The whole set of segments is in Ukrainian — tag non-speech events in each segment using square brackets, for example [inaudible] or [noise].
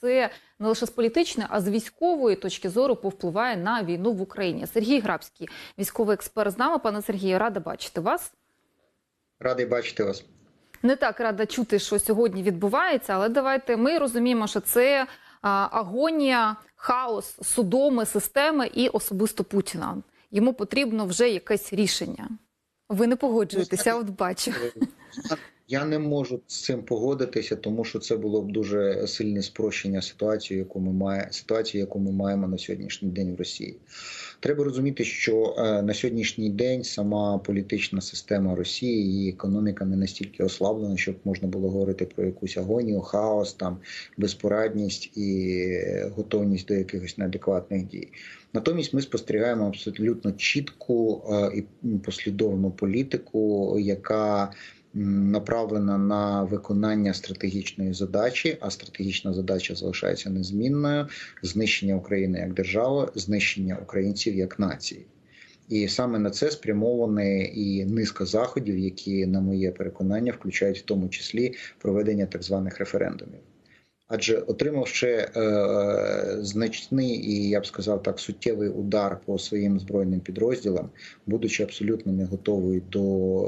це не лише з політичної, а з військової точки зору повпливає на війну в Україні. Сергій Грабський, військовий експерт з нами. Пане Сергію, рада бачити вас. Радий бачити вас. Не так рада чути, що сьогодні відбувається, але давайте ми розуміємо, що це а, агонія, хаос судоми, системи і особисто Путіна. Йому потрібно вже якесь рішення. Ви не погоджуєтеся, от бачу. Я не можу з цим погодитися, тому що це було б дуже сильне спрощення ситуації, яку ми має ситуацію, яку ми маємо на сьогоднішній день в Росії. Треба розуміти, що е, на сьогоднішній день сама політична система Росії її економіка не настільки ослаблена, щоб можна було говорити про якусь агонію, хаос, там безпорадність і готовність до якихось неадекватних дій. Натомість ми спостерігаємо абсолютно чітку е, і послідовну політику, яка направлена на виконання стратегічної задачі, а стратегічна задача залишається незмінною: знищення України як держави, знищення українців як нації. І саме на це спрямовані і низка заходів, які, на моє переконання, включають в тому числі проведення так званих референдумів. Адже отримав ще е, значний і я б сказав так суттєвий удар по своїм збройним підрозділам, будучи абсолютно не готовою до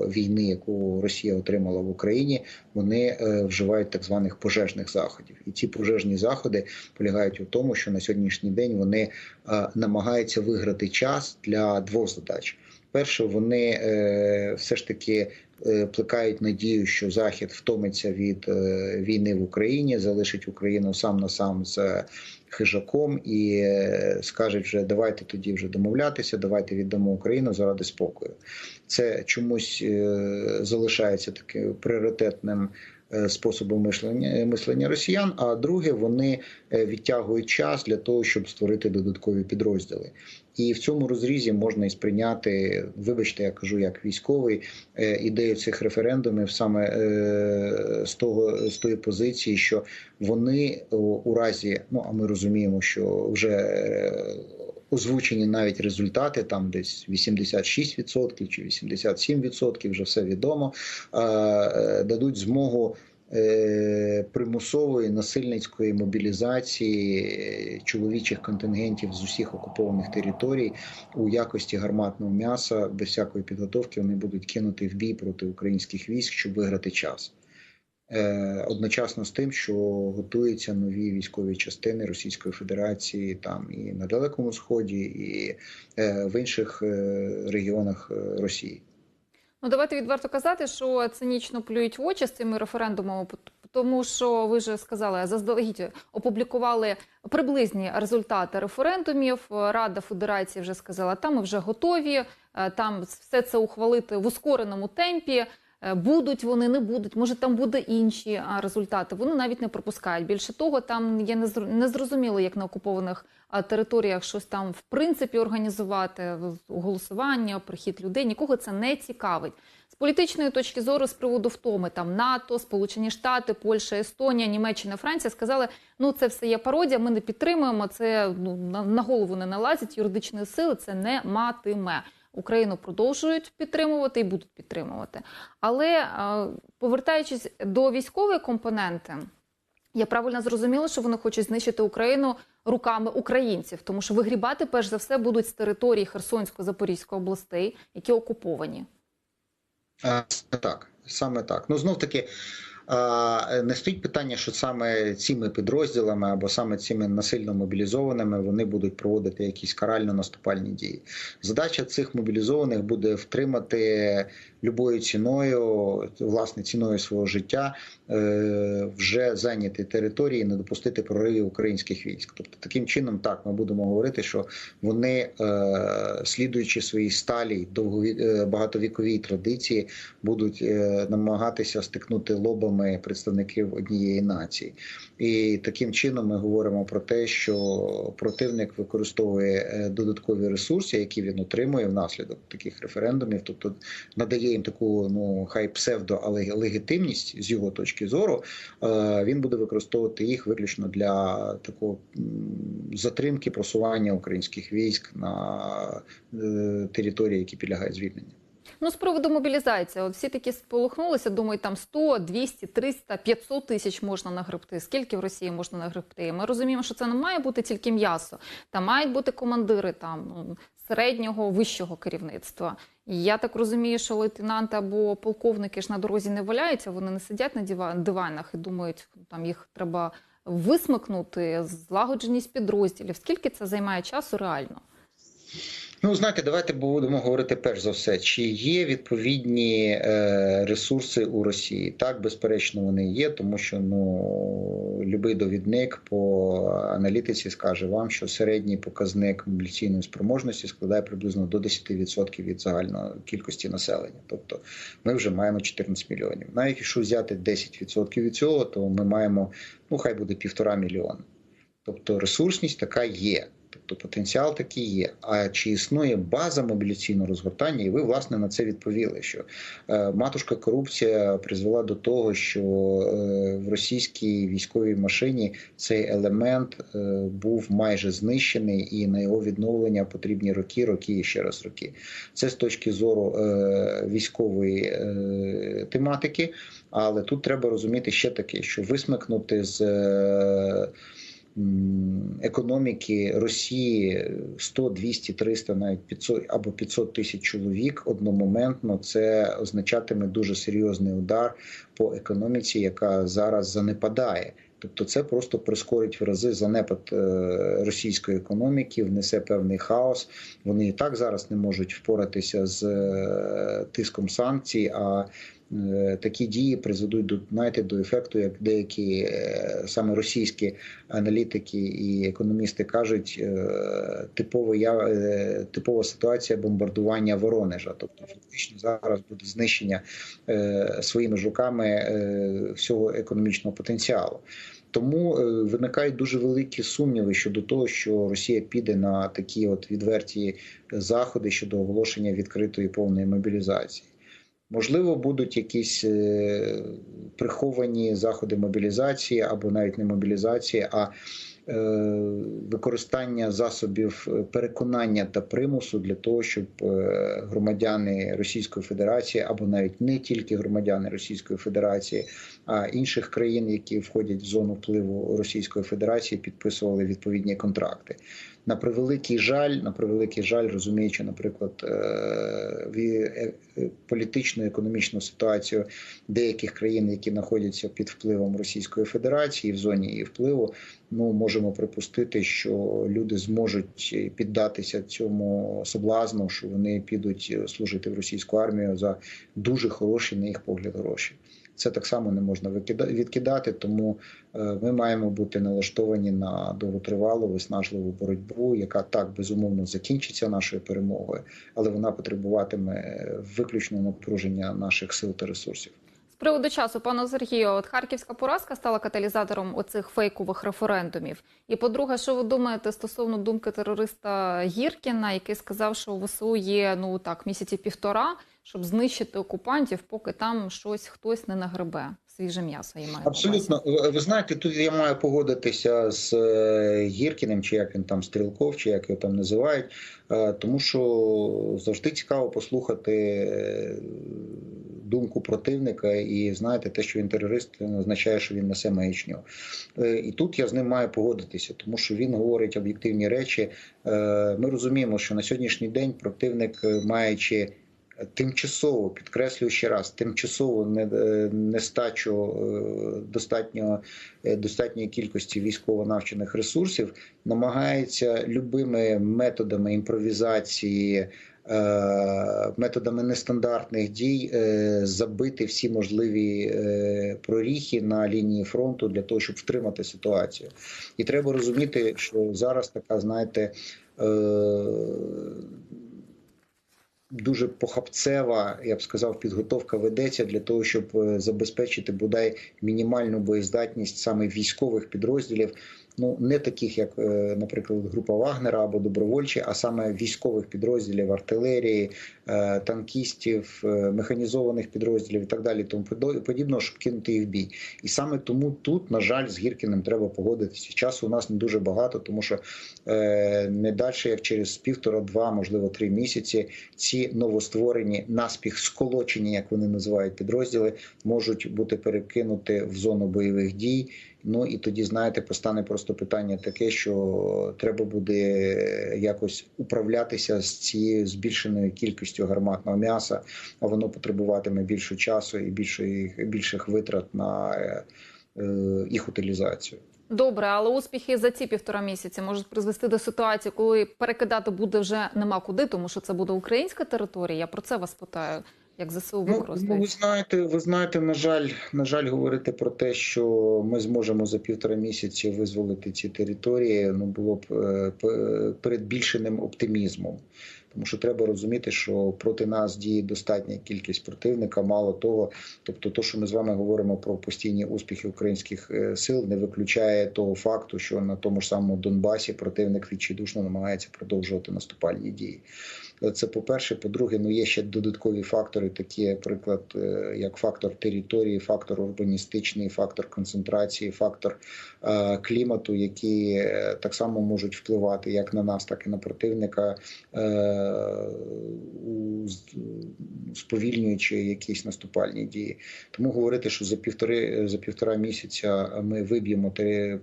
війни, яку Росія отримала в Україні, вони е, вживають так званих пожежних заходів. І ці пожежні заходи полягають у тому, що на сьогоднішній день вони е, намагаються виграти час для двох задач. Перше, вони е, все ж таки плекають надію, що Захід втомиться від е, війни в Україні, залишить Україну сам на сам з хижаком і е, скажуть, вже давайте тоді вже домовлятися, давайте віддамо Україну заради спокою. Це чомусь е, залишається таким пріоритетним. Е, Способом мислення мислення росіян, а друге, вони е, відтягують час для того, щоб створити додаткові підрозділи. І в цьому розрізі можна і сприйняти, вибачте, я кажу як військовий е, ідею цих референдумів саме е, з того з тої позиції, що вони у, разі, ну а ми розуміємо, що вже е, озвучені навіть результати, там десь 86% чи 87%, вже все відомо, е, е, дадуть змогу. е, Примусової насильницької мобілізації чоловічих контингентів з усіх окупованих територій у якості гарматного м'яса без всякої підготовки вони будуть кинути в бій проти українських військ, щоб виграти час. Е, Одночасно з тим, що готуються нові військові частини Російської Федерації там і на Далекому Сході, і е, в інших е, регіонах Росії. Ну давайте відверто казати, що цинічно плюють в очі з цими референдумами, тому що ви вже сказали, заздалегідь опублікували приблизні результати референдумів. Рада Федерації вже сказала, там ми вже готові, там все це ухвалити в ускореному темпі. Е, Будуть вони, не будуть, може там буде інші результати. Вони навіть не пропускають. Більше того, там є незр- незрозуміло, як на окупованих територіях щось там в принципі організувати голосування, прихід людей. Нікого це не цікавить. З політичної точки зору, з приводу втоми там НАТО, Сполучені Штати, Польща, Естонія, Німеччина, Франція сказали, ну це все є пародія. Ми не підтримуємо. Це ну на голову не налазить юридичної сили. Це не матиме. Україну продовжують підтримувати і будуть підтримувати. Але е, повертаючись до військової компоненти, я правильно зрозуміла, що вони хочуть знищити Україну руками українців, тому що вигрібати перш за все будуть з території Херсонської Запорізької областей, які окуповані. А, Так, саме так. Ну знов таки. А, Не стоїть питання, що саме цими підрозділами або саме цими насильно мобілізованими вони будуть проводити якісь карально-наступальні дії. Задача цих мобілізованих буде втримати любою ціною, власне, ціною свого життя, е, вже зайняті території, не допустити проривів українських військ. Тобто, таким чином, так ми будемо говорити, що вони, е, слідуючи своїй сталій довгові е, багатовіковій традиції, будуть намагатися стикнути лобами представників однієї нації. І таким чином ми говоримо про те, що противник використовує додаткові ресурси, які він отримує внаслідок таких референдумів, тобто надає їм таку ну хай псевдо, але легітимність з його точки зору. Е, Він буде використовувати їх виключно для такого затримки просування українських військ на е, території, які підлягають звільненню. Ну, з приводу мобілізації, от всі такі сполохнулися, думають, там 100, 200, 300, 500 тисяч можна нагребти. Скільки в Росії можна нагребти? Ми розуміємо, що це не має бути тільки м'ясо. Там мають бути командири там ну, середнього, вищого керівництва. Я так розумію, що лейтенанти або полковники ж на дорозі не валяються, вони не сидять на дива- диванах і думають, там їх треба висмикнути, злагодженість підрозділів. Скільки це займає часу реально? Ну, знаєте, давайте будемо говорити перш за все, чи є відповідні е, ресурси у Росії. Так, безперечно, вони є, тому що ну любий довідник по аналітиці скаже вам, що середній показник мобіляційної спроможності складає приблизно до 10% від загальної кількості населення. Тобто ми вже маємо 14 мільйонів. Навіть якщо взяти 10% від цього, то ми маємо ну хай буде півтора мільйона. Тобто ресурсність така є. Тобто потенціал такий є. А чи існує база мобіляційного розгортання? І ви власне на це відповіли, що е, матушка корупція призвела до того, що е, в російській військовій машині цей елемент е, був майже знищений, і на його відновлення потрібні роки, роки і ще раз роки. Це з точки зору військової тематики. Але тут треба розуміти ще таке, що висмикнути з. Економіки Росії 100, 200, 300, навіть 500 або 500 тисяч чоловік одномоментно це означатиме дуже серйозний удар по економіці, яка зараз занепадає. Тобто це просто прискорить в рази занепад е, російської економіки, внесе певний хаос. Вони і так зараз не можуть впоратися з е, тиском санкцій. А такі дії призведуть до знаєте, до ефекту, як деякі е, саме російські аналітики і економісти кажуть, е, типова я е, типова ситуація бомбардування Воронежа. Тобто, фактично зараз буде знищення е, своїми ж руками е, всього економічного потенціалу. Тому е, виникають дуже великі сумніви щодо того, що Росія піде на такі от відверті заходи щодо оголошення відкритої повної мобілізації. Можливо, будуть якісь е, приховані заходи мобілізації або навіть не мобілізації, а е, використання засобів переконання та примусу для того, щоб е, громадяни Російської Федерації або навіть не тільки громадяни Російської Федерації, а інших країн, які входять в зону впливу Російської Федерації, підписували відповідні контракти. На превеликий жаль, на превеликий жаль, розуміючи, наприклад, е, е, е, політичну економічну ситуацію деяких країн, які знаходяться під впливом Російської Федерації в зоні її впливу, ну можемо припустити, що люди зможуть піддатися цьому соблазну, що вони підуть служити в російську армію за дуже хороші, на їх погляд, гроші. Це так само не можна відкидати, тому е, ми маємо бути налаштовані на довготривалу виснажливу боротьбу, яка так безумовно закінчиться нашою перемогою, але вона потребуватиме виключного напруження наших сил та ресурсів. Приводу часу, пане Сергію, от харківська поразка стала каталізатором оцих фейкових референдумів. І по-друге, що ви думаєте стосовно думки терориста Гіркіна, який сказав, що у ВСУ є ну так місяці півтора, щоб знищити окупантів, поки там щось хтось не нагребе свіже м'ясо. Я маю. Абсолютно, Ви- знаєте, тут я маю погодитися з е, Гіркіним, чи як він там Стрілков, чи як його там називають, е, тому що завжди цікаво послухати е, думку противника, і знаєте, те, що він терорист, не означає, що він несе маячню. І тут я з ним маю погодитися, тому що він говорить об'єктивні речі. Ми розуміємо, що на сьогоднішній день противник, маючи тимчасово підкреслюю ще раз, тимчасово е, нестачу е, достатньо е, достатньої кількості військово навчених ресурсів, намагається любими методами імпровізації. Методами нестандартних дій забити всі можливі проріхи на лінії фронту для того, щоб втримати ситуацію. І треба розуміти, що зараз така, знаєте, дуже похапцева, я б сказав, підготовка ведеться для того, щоб е, забезпечити бодай мінімальну боєздатність саме військових підрозділів. Ну не таких, як, е, наприклад, група Вагнера або добровольчі, а саме військових підрозділів артилерії, е, танкістів, е, механізованих підрозділів і так далі, тому подібного, щоб кинути їх в бій. І саме тому тут, на жаль, з Гіркіним треба погодитися. Часу у нас не дуже багато, тому що не далі, як через півтора-два, можливо, три місяці, ці новостворені наспіх сколочені, як вони називають підрозділи, можуть бути перекинуті в зону бойових дій. Ну і тоді, знаєте, постане просто питання таке, що треба буде якось управлятися з цією збільшеною кількістю гарматного м'яса, а воно потребуватиме більше часу і більшої, більших витрат на е, е, їх утилізацію. Добре, але успіхи за ці півтора місяці можуть призвести до ситуації, коли перекидати буде вже нема куди, тому що це буде українська територія. Я про це вас питаю. Як ЗСУ Ну, ну, ви знаєте, ви знаєте, на жаль, на жаль, говорити про те, що ми зможемо за півтора місяці визволити ці території, ну було б е, п- передбільшеним оптимізмом. Тому що треба розуміти, що проти нас діє достатня кількість противника. Мало того, тобто, то, що ми з вами говоримо про постійні успіхи українських е, сил, не виключає того факту, що на тому ж самому Донбасі противник відчайдушно намагається продовжувати наступальні дії. Це по-перше. По-друге, ну є ще додаткові фактори, такі, наприклад, е, як фактор території, фактор урбаністичний, фактор концентрації, фактор е, клімату, які е, так само можуть впливати як на нас, так і на противника, сповільнюючи якісь наступальні дії. Тому говорити, що за півтори за півтора місяця ми виб'ємо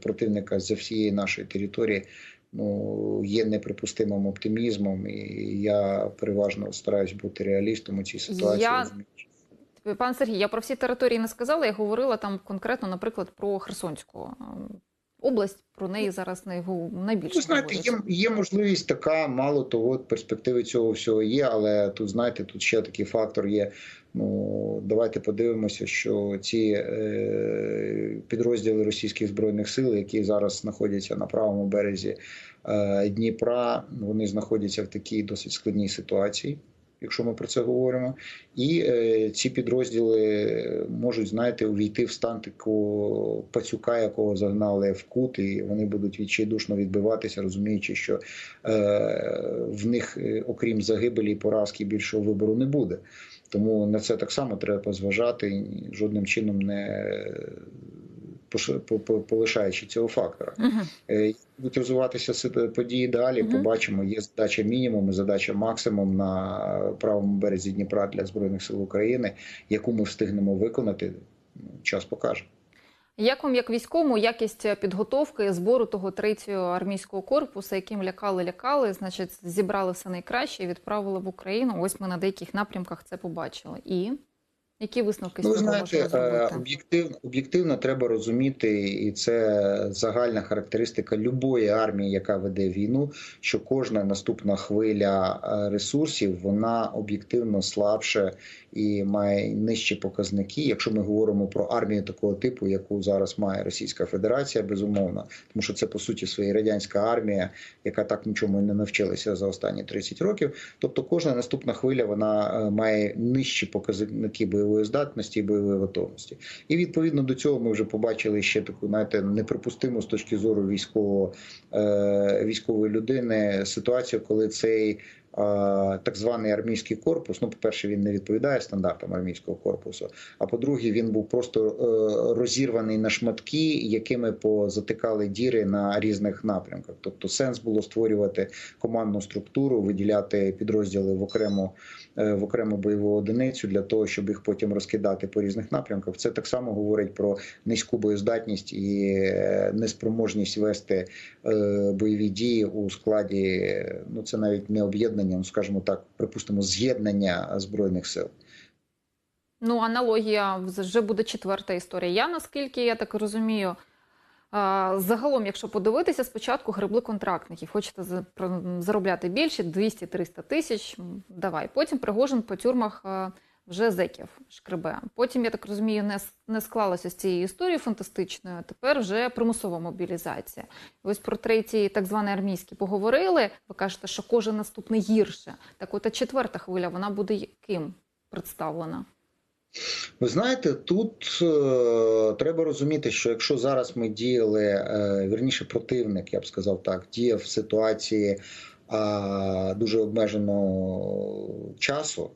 противника зі всієї нашої території ну, є неприпустимим оптимізмом, і я переважно стараюсь бути реалістом у цій ситуації. Я- Пан Сергій, я про всі території не сказала. Я говорила там конкретно, наприклад, про Херсонську область. Про неї зараз найгу- найбільше Ви знаєте, є, є можливість така, мало того, перспективи цього всього є, але тут, знаєте, тут ще такий фактор є. Ну, давайте подивимося, що ці е, підрозділи російських збройних сил, які зараз знаходяться на правому березі е, Дніпра, вони знаходяться в такій досить складній ситуації. Якщо ми про це говоримо, і е, ці підрозділи можуть, знаєте, увійти в стан такого пацюка, якого загнали в кут, і вони будуть відчайдушно відбиватися, розуміючи, що е, в них, е, окрім загибелі і поразки, більшого вибору не буде. Тому на це так само треба зважати, жодним чином не полишаючи цього фактора. Як Будуть розвиватися події далі. Мгм. Побачимо. Є задача мінімум і задача максимум на правому березі Дніпра для збройних сил України, яку ми встигнемо виконати. Час покаже. Як вам, як військовому, якість підготовки збору того третього армійського корпусу, яким лякали, лякали, значить, зібрали все найкраще і відправили в Україну. Ось ми на деяких напрямках це побачили. І які висновки Ну, знаєте, е, об'єктивно, об'єктивно треба розуміти, і це загальна характеристика любої армії, яка веде війну, що кожна наступна хвиля е, ресурсів вона об'єктивно слабше і має нижчі показники. Якщо ми говоримо про армію такого типу, яку зараз має Російська Федерація, безумовно, тому що це по суті своя радянська армія, яка так нічому не навчилася за останні 30 років. Тобто, кожна наступна хвиля вона е, має нижчі показники бойової здатності і бойової готовності. І відповідно до цього ми вже побачили ще таку, знаєте, неприпустиму з точки зору військового е, військової людини ситуацію, коли цей так званий армійський корпус. Ну, по-перше, він не відповідає стандартам армійського корпусу. А по-друге, він був просто е, розірваний на шматки, якими позатикали діри на різних напрямках. Тобто, сенс було створювати командну структуру, виділяти підрозділи в окрему е, в окрему бойову одиницю для того, щоб їх потім розкидати по різних напрямках. Це так само говорить про низьку боєздатність і е, неспроможність вести е, бойові дії у складі. е, Ну це навіть не об'єднання, ну скажімо так, припустимо, з'єднання збройних сил. Ну, аналогія вже буде четверта історія. Я наскільки я так розумію, загалом, якщо подивитися, спочатку гребли контрактників. Хочете заробляти більше 200-300 тисяч. Давай. Потім Пригожин по тюрмах вже зеків шкребе. Потім, я так розумію, не, не склалося з цією історією фантастичною. а Тепер вже примусова мобілізація. Ось про третій, так званий армійський, поговорили. Ви кажете, що кожен наступний гірше. Так, от а четверта хвиля, вона буде ким представлена? Ви знаєте, тут е, треба розуміти, що якщо зараз ми діяли, е, вірніше противник, я б сказав так, діяв в ситуації е, дуже обмеженого часу.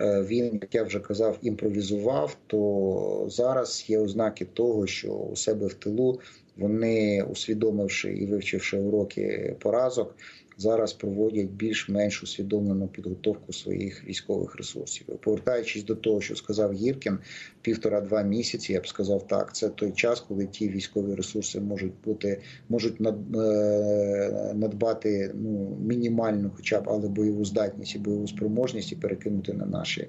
Е, Він, як я вже казав, імпровізував. То зараз є ознаки того, що у себе в тилу Вони, усвідомивши і вивчивши уроки поразок, зараз проводять більш-менш усвідомлену підготовку своїх військових ресурсів. Повертаючись до того, що сказав Гіркін, півтора-два місяці, я б сказав так. Це той час, коли ті військові ресурси можуть бути, можуть е, надбати ну мінімальну, хоча б але бойову здатність і бойову спроможність і перекинути на наші,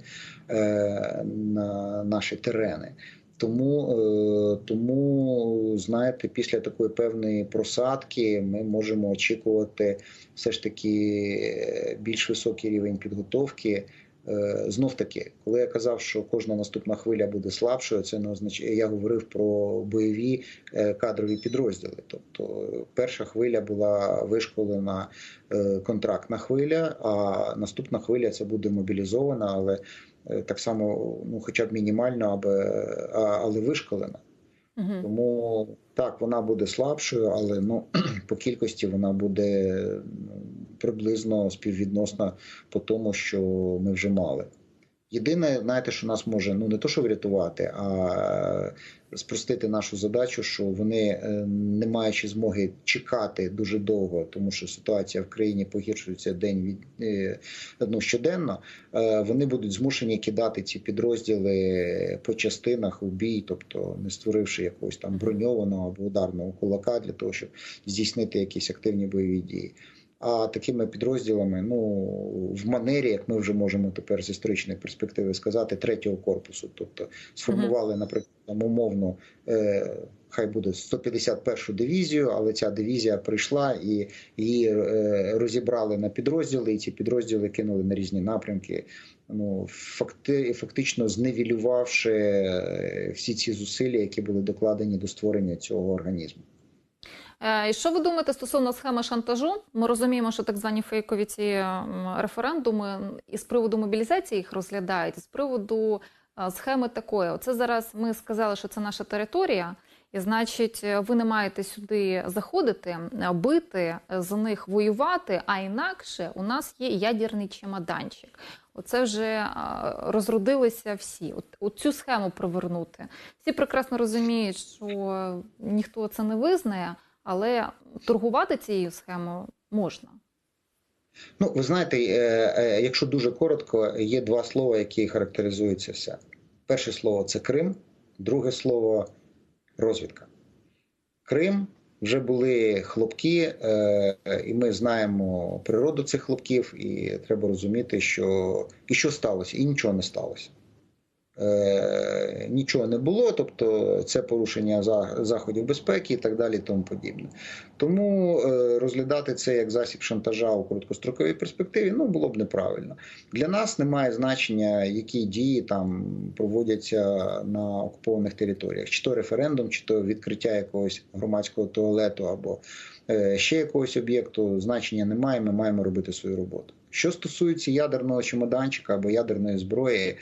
е, на наші терени. Тому, е, тому знаєте, після такої певної просадки ми можемо очікувати все ж таки більш високий рівень підготовки. Е, Знов таки, коли я казав, що кожна наступна хвиля буде слабшою, це не означає. Я говорив про бойові е, кадрові підрозділи. Тобто, перша хвиля була вишколена е, контрактна хвиля, а наступна хвиля це буде мобілізована, але е, так само, ну хоча б мінімально, аби а- але вишколена. Угу. Тому так, вона буде слабшою, але ну [clears throat] по кількості вона буде ну, приблизно співвідносна по тому, що ми вже мали. Єдине, знаєте, що нас може ну не то, що врятувати, а спростити нашу задачу, що вони, е, не маючи змоги чекати дуже довго, тому що ситуація в країні погіршується день від е, ну, щоденно. е, Вони будуть змушені кидати ці підрозділи по частинах у бій, тобто не створивши якогось там броньованого або ударного кулака для того, щоб здійснити якісь активні бойові дії. А такими підрозділами, ну в манері, як ми вже можемо тепер з історичної перспективи сказати, третього корпусу, тобто сформували, наприклад, там умовно, е, хай буде 151-шу дивізію, але ця дивізія прийшла і її е, розібрали на підрозділи, і ці підрозділи кинули на різні напрямки. Ну факти, фактично зневілювавши е, всі ці зусилля, які були докладені до створення цього організму. Е, І що ви думаєте стосовно схеми шантажу? Ми розуміємо, що так звані фейкові ці референдуми і з приводу мобілізації їх розглядають, з приводу е, схеми такої. Оце зараз ми сказали, що це наша територія, і значить, е, ви не маєте сюди заходити, бити, за них воювати. А інакше у нас є ядерний чемоданчик. Оце вже розродилися всі. От, от цю схему провернути. Всі прекрасно розуміють, що ніхто це не визнає, але торгувати цією схемою можна. Ну, ви знаєте, е, е, якщо дуже коротко, є два слова, які характеризують це все. Перше слово це Крим, друге слово розвідка. Крим вже були хлопки, е, і ми знаємо природу цих хлопків, і треба розуміти, що і що сталося, і нічого не сталося. Е, нічого не було, тобто це порушення заходів безпеки і так далі, і тому подібне. Тому е, розглядати це як засіб шантажа у короткостроковій перспективі ну було б неправильно. Для нас немає значення, які дії там проводяться на окупованих територіях, чи то референдум, чи то відкриття якогось громадського туалету або е, ще якогось об'єкту. Значення немає. Ми маємо робити свою роботу. Що стосується ядерного чемоданчика або ядерної зброї.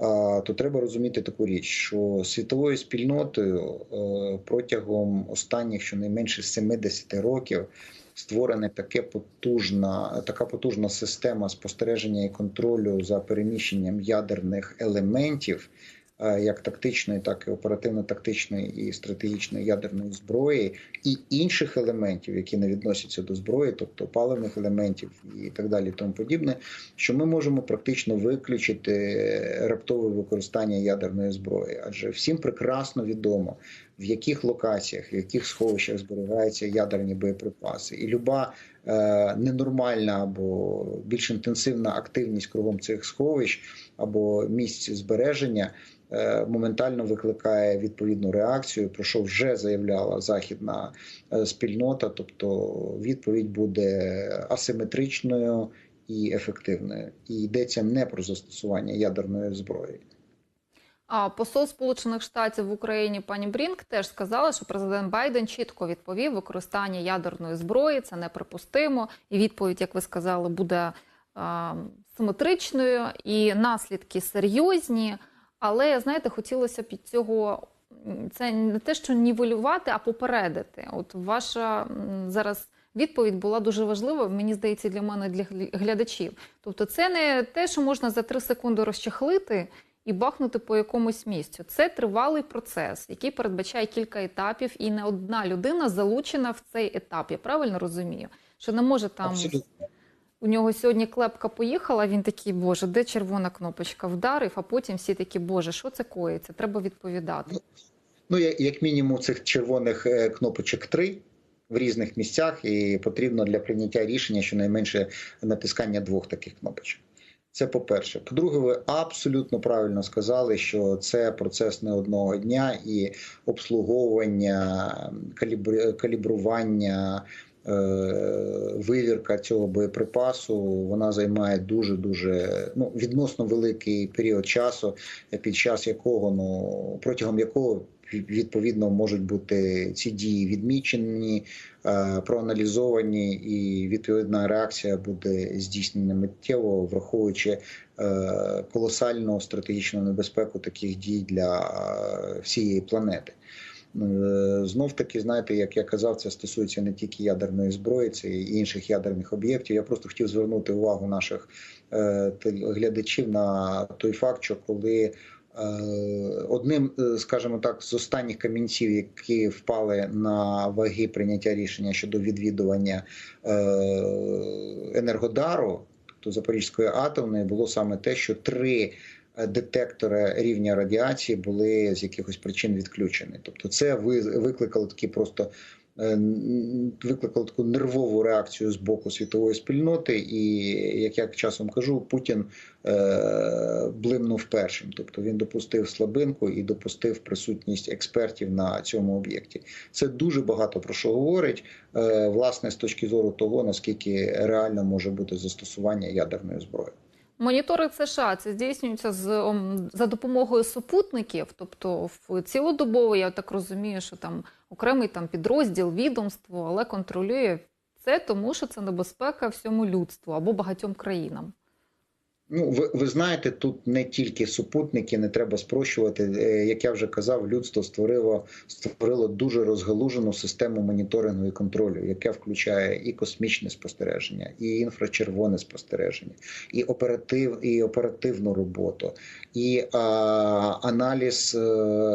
То треба розуміти таку річ, що світовою спільнотою е, протягом останніх щонайменше 70 років створена таке потужна, така потужна система спостереження і контролю за переміщенням ядерних елементів, як тактичної, так і оперативно-тактичної і стратегічної ядерної зброї, і інших елементів, які не відносяться до зброї, тобто паливних елементів і так далі, тому подібне, що ми можемо практично виключити раптове використання ядерної зброї, адже всім прекрасно відомо, в яких локаціях, в яких сховищах зберігаються ядерні боєприпаси, і люба е, ненормальна або більш інтенсивна активність кругом цих сховищ або місць збереження. Е, Моментально викликає відповідну реакцію, про що вже заявляла західна е, спільнота. Тобто відповідь буде асиметричною і ефективною. І йдеться не про застосування ядерної зброї. А посол Сполучених Штатів в Україні пані Брінк теж сказала, що президент Байден чітко відповів, використання ядерної зброї це неприпустимо. І відповідь, як ви сказали, буде а, симетричною і наслідки серйозні. Але знаєте, хотілося б цього це не те, що нівелювати, а попередити. От ваша зараз відповідь була дуже важлива, мені здається, для мене, для глядачів. Тобто, це не те, що можна за три секунди розчахлити і бахнути по якомусь місцю. Це тривалий процес, який передбачає кілька етапів, і не одна людина залучена в цей етап. Я правильно розумію, що не може там Абсолютно. У нього сьогодні клепка поїхала. Він такий, боже, де червона кнопочка? Вдарив, а потім всі такі, боже, що це коїться? Треба відповідати. Ну, я- як мінімум, цих червоних е, кнопочок три в різних місцях, і потрібно для прийняття рішення щонайменше натискання двох таких кнопочок. Це по-перше. По-друге, ви абсолютно правильно сказали, що це процес не одного дня і обслуговування, калібр- калібрування, вивірка цього боєприпасу вона займає дуже дуже ну відносно великий період часу, під час якого ну протягом якого відповідно можуть бути ці дії відмічені, е, проаналізовані, і відповідна реакція буде здійснена миттєво, враховуючи е, колосальну стратегічну небезпеку таких дій для е, всієї планети. Е, Знов таки, знаєте, як я казав, це стосується не тільки ядерної зброї, це і інших ядерних об'єктів. Я просто хотів звернути увагу наших е, глядачів на той факт, що коли е, одним, скажімо так, з останніх камінців, які впали на ваги прийняття рішення щодо відвідування енергодару, тобто Запорізької атомної, було саме те, що три детектори рівня радіації були з якихось причин відключені. Тобто, це ви- викликало такі просто. е, Викликало таку нервову реакцію з боку світової спільноти, і як я часом кажу, Путін е, блимнув першим. Тобто він допустив слабинку і допустив присутність експертів на цьому об'єкті. Це дуже багато про що говорить, е, власне, з точки зору того, наскільки реально може бути застосування ядерної зброї. Моніторинг США це здійснюється з за допомогою супутників, тобто в цілодобово, я так розумію, що там окремий там підрозділ, відомство, але контролює це, тому що це небезпека всьому людству або багатьом країнам. Ну, ви, ви знаєте, тут не тільки супутники, не треба спрощувати. Е, Як я вже казав, людство створило створило дуже розгалужену систему моніторингу і контролю, яке включає і космічне спостереження, і інфрачервоне спостереження, і оператив, і оперативну роботу, і а, аналіз, е,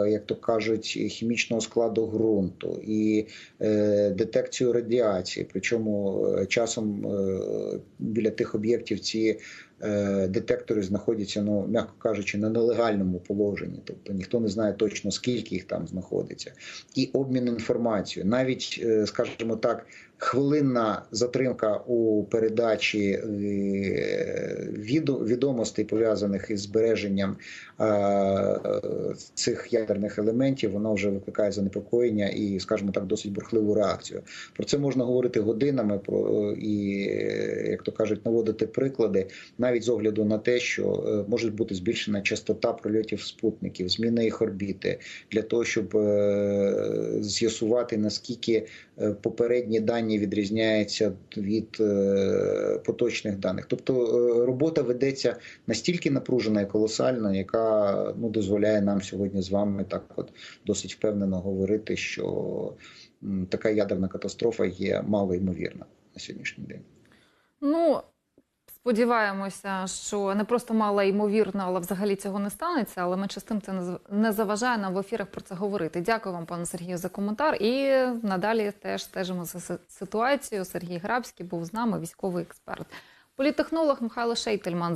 як то кажуть, хімічного складу ґрунту, і е, детекцію радіації. Причому е, часом е, біля тих об'єктів ці детектори знаходяться, ну м'яко кажучи, на нелегальному положенні. Тобто ніхто не знає точно скільки їх там знаходиться, і обмін інформацією, навіть, е, скажімо так, хвилинна затримка у передачі е, відомостей пов'язаних із збереженням е, цих ядерних елементів, вона вже викликає занепокоєння і, скажімо так, досить бурхливу реакцію. Про це можна говорити годинами. Про і е, як то кажуть, наводити приклади, навіть з огляду на те, що е, може бути збільшена частота прольотів спутників, зміна їх орбіти для того, щоб е, з'ясувати наскільки е, попередні дані відрізняються від е, поточних даних. Тобто е, робота ведеться настільки напружена і колосальна, яка ну дозволяє нам сьогодні з вами так, от досить впевнено говорити, що така ядерна катастрофа є мало ймовірна на сьогоднішній день. Ну, сподіваємося, що не просто мало ймовірно, але взагалі цього не станеться. Але менше з тим це не зав- не заважає нам в ефірах про це говорити. Дякую вам, пане Сергію, за коментар. І надалі теж стежимо за ситуацією. Сергій Грабський був з нами, військовий експерт. політехнолог Михайло Шейтельман.